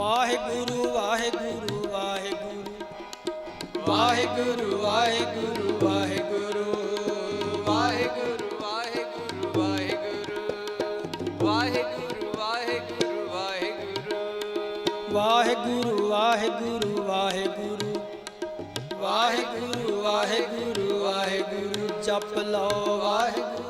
ਵਾਹਿਗੁਰੂ ਵਾਹਿਗੁਰੂ ਵਾਹਿਗੁਰੂ। ਵਾਹਿਗੁਰੂ ਵਾਹਿਗੁਰੂ ਵਾਹਿਗੁਰੂ। ਵਾਹਿਗੁਰੂ ਵਾਹਿਗੁਰੂ ਵਾਹਿਗੁਰੂ। ਵਾਹਿਗੁਰੂ ਵਾਹਿਗੁਰੂ ਵਾਹਿਗੁਰੂ। ਵਾਹਿਗੁਰੂ ਵਾਹਿਗੁਰੂ ਵਾਹਿਗੁਰੂ। ਵਾਹਿਗੁਰੂ ਵਾਹਿਗੁਰੂ ਵਾਹਿਗੁਰੂ। ਜਪ ਲਓ। ਵਾਹਿਗੁਰੂ।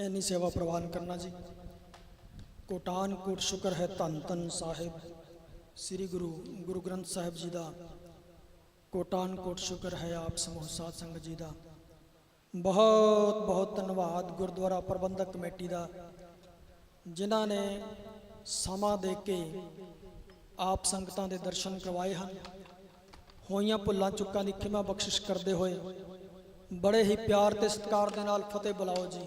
ਐਨੀ ਸੇਵਾ ਪ੍ਰਵਾਨ ਕਰਨਾ ਜੀ। ਕੋਟਾਨ ਕੋਟ ਸ਼ੁਕਰ ਹੈ ਧੰਨ ਧੰਨ ਸਾਹਿਬ। ਸ੍ਰੀ ਗੁਰੂ ਗੁਰੂ ਗ੍ਰੰਥ ਸਾਹਿਬ ਜੀ ਦਾ ਕੋਟਾਨ ਕੋਟ ਸ਼ੁਕਰ ਹੈ ਆਪ ਸਮੂਹ ਸਾਧ ਸੰਗਤ ਜੀ ਦਾ। ਬਹੁਤ ਬਹੁਤ ਧੰਨਵਾਦ ਗੁਰਦੁਆਰਾ ਪ੍ਰਬੰਧਕ ਕਮੇਟੀ ਦਾ, ਜਿਨ੍ਹਾਂ ਨੇ ਸਮਾਂ ਦੇ ਕੇ ਆਪ ਸੰਗਤਾਂ ਦੇ ਦਰਸ਼ਨ ਕਰਵਾਏ ਹਨ। ਹੋਈਆਂ ਭੁੱਲਾਂ ਚੁੱਕਾਂ ਦੀ ਖਿਮਾ ਬਖਸ਼ਿਸ਼ ਕਰਦੇ ਹੋਏ ਬੜੇ ਹੀ ਪਿਆਰ ਤੇ ਸਤਿਕਾਰ ਦੇ ਨਾਲ ਫਤਿਹ ਬੁਲਾਓ ਜੀ।